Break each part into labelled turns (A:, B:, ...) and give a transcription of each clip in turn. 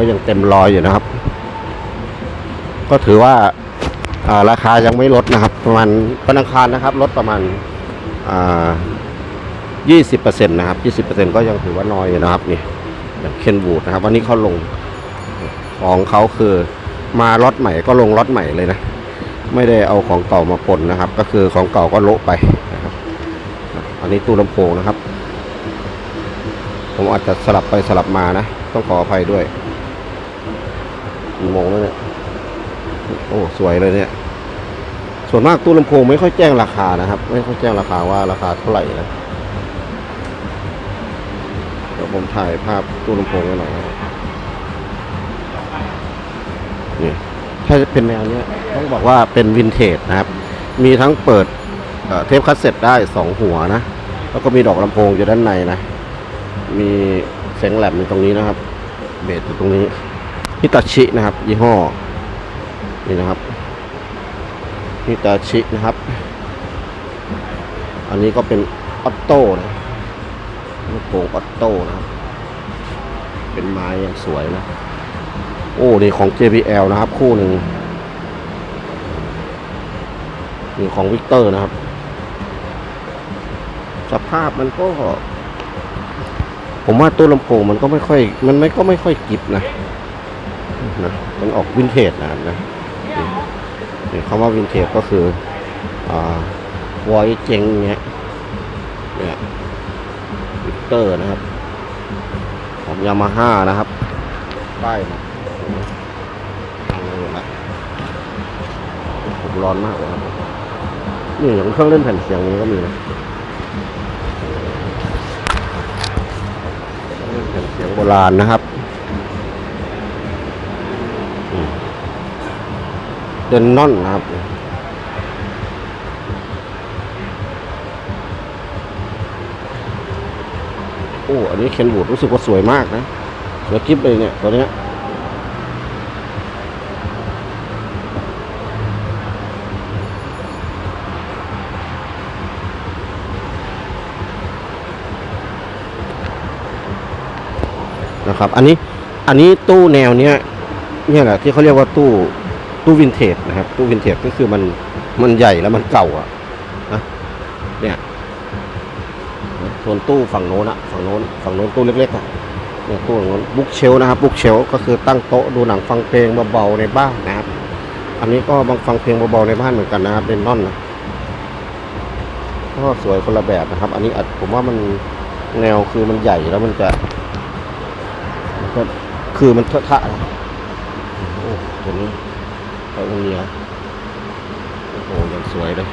A: ก็ยังเต็มรอยอยู่นะครับ ก็ถือว่าราคายังไม่ลดนะครับ ประมาณวันอังคารนะครับ ลดประมาณอ่า20%นะครับ20%ก็ยังถือว่าน้อยอยู่นะครับนี่อย่างเคนบูดนะครับ วันนี้เขาลงของเขาคือมาล็อตใหม่ก็ลงล็อตใหม่เลยนะ ไม่ได้เอาของเก่ามาปนนะครับ ก็คือของเก่าก็โละไปนะครับ อันนี้ตู้ลำโพงนะครับ ผมอาจจะสลับไปสลับมานะ ต้องขออภัยด้วย กี่โมงแล้วเนี่ย โอ้ สวยเลยเนี่ย ส่วนมากตู้ลำโพงไม่ค่อยแจ้งราคานะครับ ไม่ค่อยแจ้งราคาว่าราคาเท่าไหร่นะเดี๋ยวผมถ่ายภาพตู้ลำโพงไว้หน่อยนะนี่ถ้าเป็นแนวเนี้ยต้องบอกว่าเป็นวินเทจนะครับ มีทั้งเปิดเเทปคัสเซ็ตได้สองหัวนะ แล้วก็มีดอกลำโพงอยู่ด้านในนะ มีเสียงแหลมอยู่ตรงนี้นะครับ เบสอยู่ตรงนี้ ฮิตาชินะครับ ยี่ห้อ นี่นะครับฮิตาชินะครับ อันนี้ก็เป็นออตโต้นะลูกโป่งออตโต้นะครับ เป็นไม้อย่างสวยนะ โอ้นี่ของ JBL นะครับ คู่หนึ่งนี่ของวิกเตอร์นะครับ สภาพมันก็ ผมว่าตู้ลำโพงมันก็ไม่ค่อย มันไม่ก็ไม่ค่อยกิบนะ นะมันออกวินเทจนะครับนะนี่คำว่าวินเทจก็คืออ่าวอยเจงเนี้ยเนี่ยวิกเตอร์นะครับของยามาฮ่านะครับป้ายมาทางเลยละผมร้อนมากเลยครับนี่อย่างเครื่องเล่นแผ่นเสียงนี้ก็มีนะแผ่นเสียงโบราณนะครับ เดนนอนนะครับ โอ้ อันนี้เคนบูดรู้สึกว่าสวยมากนะสวยกิ๊บเลยเนี่ยตัวเนี้ยนะครับ อันนี้ อันนี้ตู้แนวเนี้ยเนี่ยแหละที่เขาเรียกว่าตู้ ตู้วินเทจนะครับตู้วินเทจก็คือมันมันใหญ่แล้วมันเก่าอะนะเนี่ยส่วนตู้ฝั่งโน้นอะฝั่งโน้นฝั่งโน้นตู้เล็กๆอะเนี่ยตู้ฝั่งโน้นบุ๊กเชลนะครับบุ๊กเชลก็คือตั้งโต๊ะดูหนังฟังเพลงเบาๆในบ้านนะครับ อันนี้ก็บางฟังเพลงเบาๆในบ้านเหมือนกันนะครับเป็นนอนนะก็สวยคนละแบบนะครับ อันนี้อาจผมว่ามันแนวคือมันใหญ่แล้วมันจะก็คือมันเทอะทะโอ้ตัวนี้ ไอโอเนียโอ้โหยังสวยเลย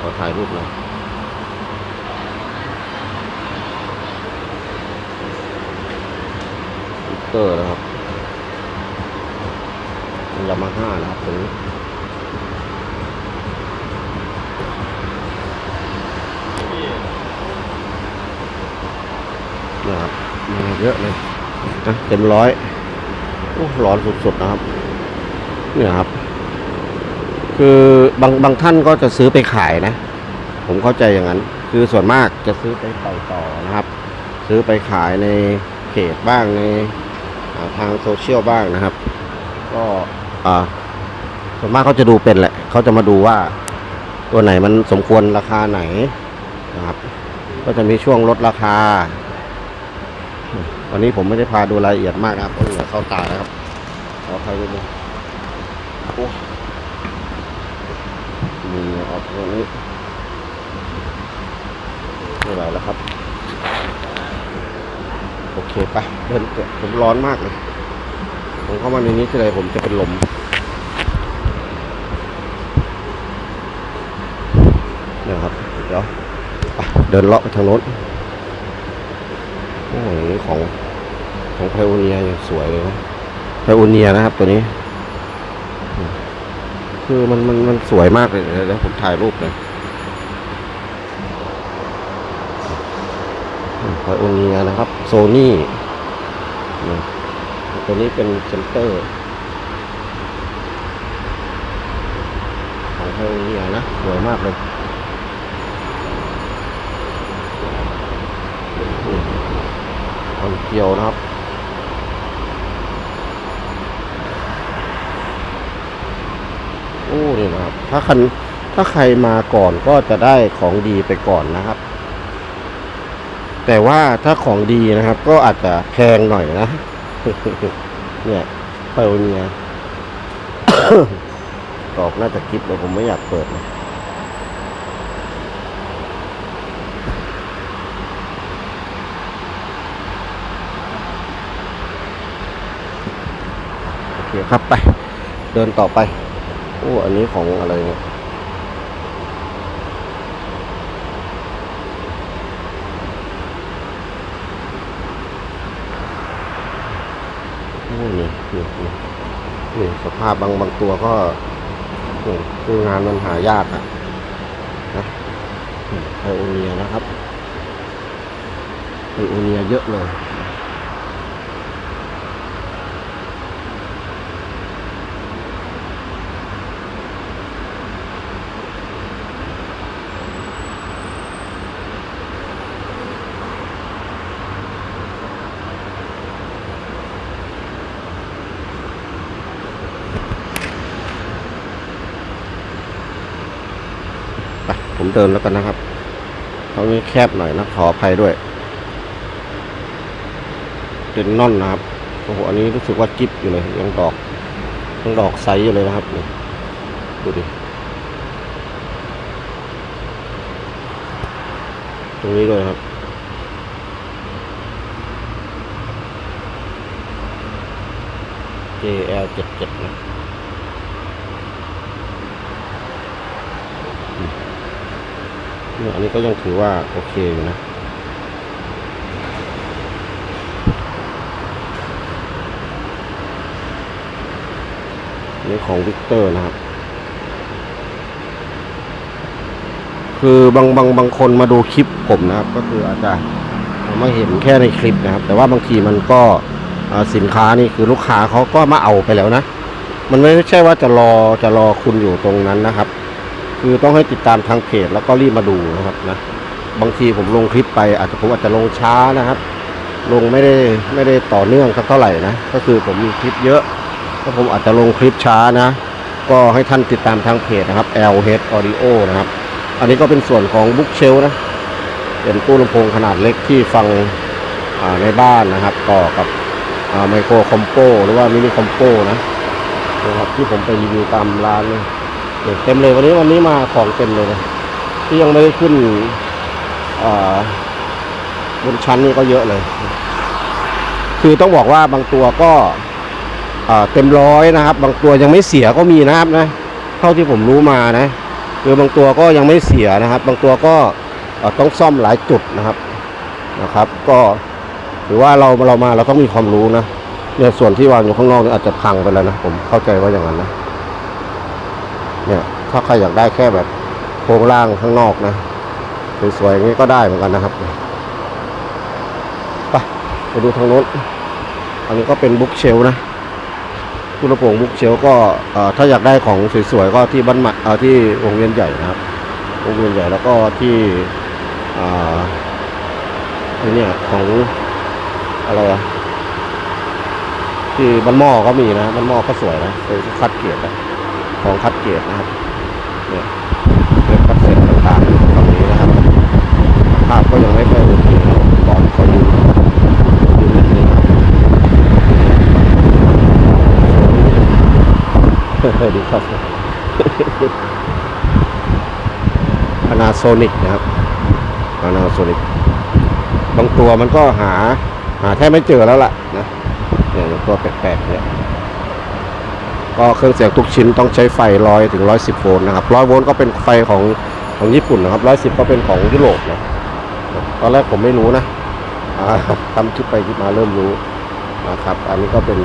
A: ขอถ่ายรูปหน่อยวิกเตอร์นะครับยามาฮ่านะครับตัวนี้นะครับมาเยอะเลยนะเต็มร้อยโอ้ร้อนสุดๆนะครับ เนี่ยครับ คือบางบางท่านก็จะซื้อไปขายนะ ผมเข้าใจอย่างนั้น คือส่วนมากจะซื้อไปปล่อยต่อนะครับ ซื้อไปขายในเพจบ้างในทางโซเชียลบ้างนะครับ ก็อ่าส่วนมากเขาจะดูเป็นแหละเขาจะมาดูว่าตัวไหนมันสมควรราคาไหนนะครับ ก็จะมีช่วงลดราคา วันนี้ผมไม่ได้พาดูรายละเอียดมากนะครับเพราะเหงื่อเข้าตานะครับขอใครดูดู โอ้มีออกตรงนี้ไม่ไหวแล้วครับ โอเคไปเดินเถอะผมร้อนมากเลย ผมเข้ามาในนี้ที่ไรผมจะเป็นลมเนี่ยครับเดี๋ยวเดินเลาะไปทางโน้นโอ้โหอย่างนี้ของของไพโอเนียอย่างสวยเลยนะไพโอเนียนะครับตัวนี้ คือมันมันมันสวยมากเลยเดี๋ยวผมถ่ายรูปเลยไพโอเนียนะครับ โซนี่ตัวนี้เป็นเซนเตอร์ ของไพโอเนียนะ สวยมากเลยอืมคอนเกียวนะครับ ถ้าคันถ้าใครมาก่อนก็จะได้ของดีไปก่อนนะครับ แต่ว่าถ้าของดีนะครับ ก็อาจจะแพงหน่อยนะ เนี่ยเปิลเนี่ยตอบน่าจะคลิปแต่ผมไม่อยากเปิดนะโอเคครับไป เดินต่อไป โอ้อันนี้ของอะไรเนี่ยโอ้นี่นี่นี่นี่สภาพบางบางตัวก็คืองานมันหายากอะนะไอโอเนียนะครับไอโอเนียเยอะเลย เดินแล้วกันนะครับตรงนี้แคบหน่อยนะขออภัยด้วยเป็นน่อนนะครับโอ้โหอันนี้รู้สึกว่ากิ๊บอยู่เลยยังดอกยังดอกใสอยู่เลยนะครับนี่ดูดิตรงนี้ด้วยครับเจ JL77 นะ เนี่ย อันนี้ก็ยังถือว่าโอเคอยู่นะนี่ของวิกเตอร์นะครับ คือบางบางบางคนมาดูคลิปผมนะครับ ก็คืออาจจะมาเห็นแค่ในคลิปนะครับ แต่ว่าบางทีมันก็สินค้านี่คือลูกค้าเขาก็มาเอาไปแล้วนะ มันไม่ใช่ว่าจะรอจะรอคุณอยู่ตรงนั้นนะครับ คือต้องให้ติดตามทางเพจแล้วก็รีบมาดูนะครับนะบางทีผมลงคลิปไป อาจจะผมอาจจะลงช้านะครับ ลงไม่ได้ไม่ได้ต่อเนื่องสักเท่าไหร่นะก็คือผมมีคลิปเยอะก็ผมอาจจะลงคลิปช้านะ ก็ให้ท่านติดตามทางเพจนะครับ LH Audio นะครับ อันนี้ก็เป็นส่วนของบุ๊กเชลนะเป็นตู้ลำโพงขนาดเล็กที่ฟังในบ้านนะครับ ต่อกับไมโครคอมโปหรือว่ามินิคอมโปนะนะครับที่ผมไปรีวิวตามร้านเลย เต็มเลยวันนี้วันนี้มาของเต็มเลยนะที่ยังไม่ได้ขึ้นบนชั้นนี่ก็เยอะเลย คือต้องบอกว่าบางตัวก็เต็มร้อยนะครับ บางตัวยังไม่เสียก็มีนะครับนะเท่าที่ผมรู้มานะคือบางตัวก็ยังไม่เสียนะครับ บางตัวก็ต้องซ่อมหลายจุดนะครับนะครับ ก็ถือว่าเราเรามาเราต้องมีความรู้นะเนี่ยส่วนที่วางอยู่ข้างนอกนี่อาจจะพังไปแล้วนะผมเข้าใจว่าอย่างนั้นนะ เนี่ย ถ้าใครอยากได้แค่แบบโครงล่างข้างนอกนะสวยๆอย่างนี้ก็ได้เหมือนกันนะครับไปไปดูทางโน้นอันนี้ก็เป็นบุ๊กเชลนะตู้ระโปรงบุ๊กเชลก็ถ้าอยากได้ของสวยๆก็ที่บ้านหม่เอ่อที่วงเวียนใหญ่นะครับวงเวียนใหญ่แล้วก็ที่อ่าที่เนี่ของอะไรอะที่บ้านหม้อก็มีนะบ้านหม้อก็สวยนะเป็นคัดเกียรตินะ ของคัดเกรดนะครับเนี่ยเป็นคัดเสร็ต่างๆตรงนี้นะครับ ภาพก็ยังไม่ค่อยโอเคนะก่อนขอดูดูนิดนึงดีครับ Panasonic นะครับ Panasonic บางตัวมันก็หาหาแทบไม่เจอแล้วล่ะนะเนี่ยตัวแปลกๆเนี่ย ก็เครื่องเสียงทุกชิ้นต้องใช้ไฟร้อยถึงร้อยสิบโวลต์นะครับร้อยโวลต์ก็เป็นไฟของของญี่ปุ่นนะครับร้อยสิบก็เป็นของยุโรปนะตอนแรกผมไม่รู้นะอ่าทำคลิปไปคลิปมาเริ่มรู้นะครับ อันนี้ก็เป็น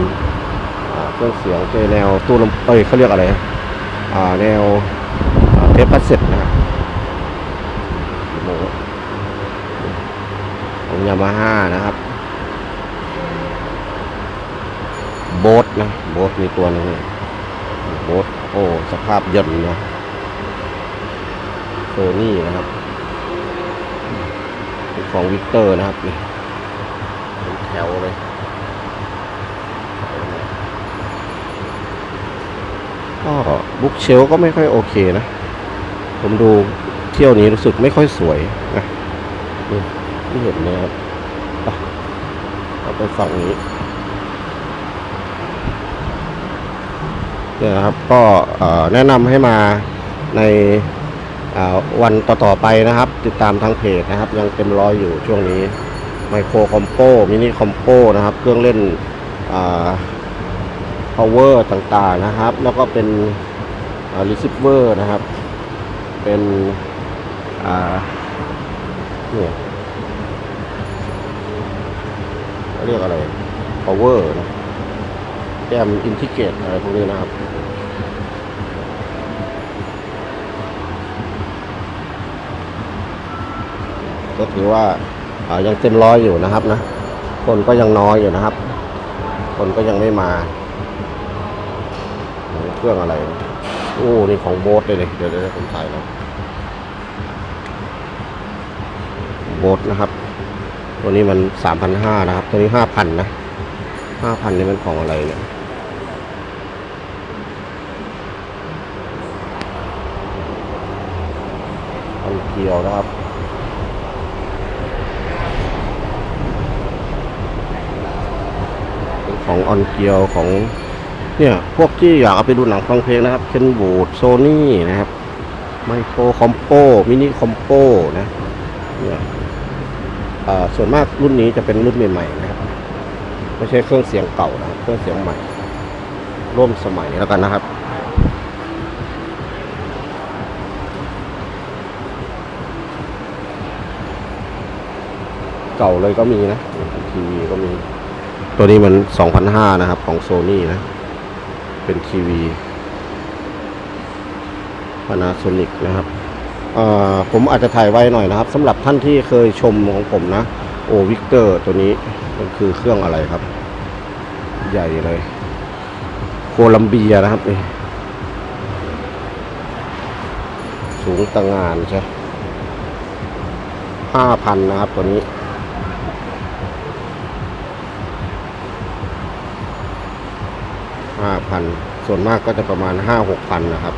A: เครื่องเสียงเป็นแนวตู้ลำเอ้ยเขาเรียกอะไรอ่าแนวเทปคัสเซ็ตนะครับของยามาฮ่านะครับโบ๊ทนะโบ๊ทมีตัวนึง โบ๊ทโอ้สภาพย่นนะเฟอนี่นะครับของวิกเตอร์นะครับนี่แถวเลยก็บุ๊กเชลก็ไม่ค่อยโอเคนะ ผมดูเที่ยวนี้รู้สึกไม่ค่อยสวยนะนี่เห็นเนะครับเอาไปฝั่งนี้ เนี่ยนะครับก็แนะนำให้มาในวันต่อๆไปนะครับ ติดตามทางเพจนะครับ ยังเต็มร้อยอยู่ช่วงนี้ไมโครคอมโปมินิคอมโปนะครับ เครื่องเล่นอ่า power ต่างๆนะครับ แล้วก็เป็น receiver นะครับ เป็นเนี่ยเขาเรียกอะไร power นะ แกมอินทิเกตอะไรพวกนี้นะครับก็ถือว่าายังเต็มร้อยอยู่นะครับนะ คนก็ยังน้อยอยู่นะครับ คนก็ยังไม่มา เครื่องอะไร โอ้นี่ของโบ๊ทเลยเลยเดี๋ยวเดี๋ยวผมถ่ายแล้วโบ๊ทนะครับ ตัวนี้มันสามพันห้านะครับ ตัวนี้ห้าพันนะห้าพันนี่มันของอะไรเนี่ย อัน เกียวนะครับ ของออนเกียวของเนี่ย พวกที่อยากเอาไปดูหนังฟังเพลงนะครับเคนบูดโซนี่นะครับไมโครคอมโปมินิคอมโปนะเนี่ยส่วนมากรุ่นนี้จะเป็นรุ่นใหม่ๆนะครับไม่ใช่เครื่องเสียงเก่านะเครื่องเสียงใหม่ ร่วมสมัยแล้วกันนะครับ เก่าเลยก็มีนะทีวีก็มี ตัวนี้มัน2,500นะครับ ของโซนี่นะ เป็นทีวี Panasonic นะครับอ่อผมอาจจะถ่ายไว้หน่อยนะครับสำหรับท่านที่เคยชมของผมนะ โอวิกเตอร์ตัวนี้มันคือเครื่องอะไรครับ ใหญ่เลยโคลัมเบียนะครับนี่สูงตะงานใช่ห้าพันนะครับตัวนี้ ห้าพันส่วนมากก็จะประมาณห้าหกพันนะครับ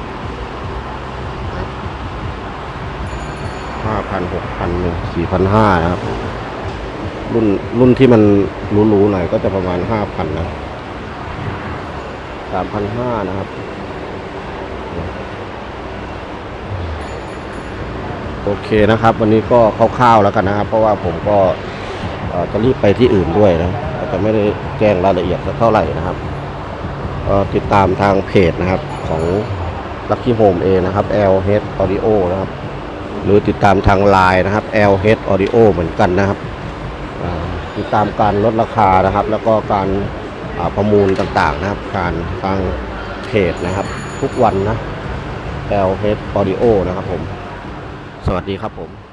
A: ห้าพันหกพันหนึ่งสี่พันห้านะครับ รุ่นรุ่นที่มันหรูๆหน่อยก็จะประมาณห้าพันนะสามพันห้านะครับ โอเคนะครับ วันนี้ก็คร่าวๆแล้วกันนะครับ เพราะว่าผมก็จะรีบไปที่อื่นด้วยนะจะไม่ได้แจ้งรายละเอียดสักเท่าไหร่นะครับ ติดตามทางเพจนะครับของ Lucky Home เองนะครับ LH Audio นะครับหรือติดตามทางไลน์นะครับ LH Audio เหมือนกันนะครับติดตามการลดราคานะครับ แล้วก็การประมูลต่างๆนะครับ การทางเพจนะครับ ทุกวันนะ LH Audio นะครับผม สวัสดีครับผม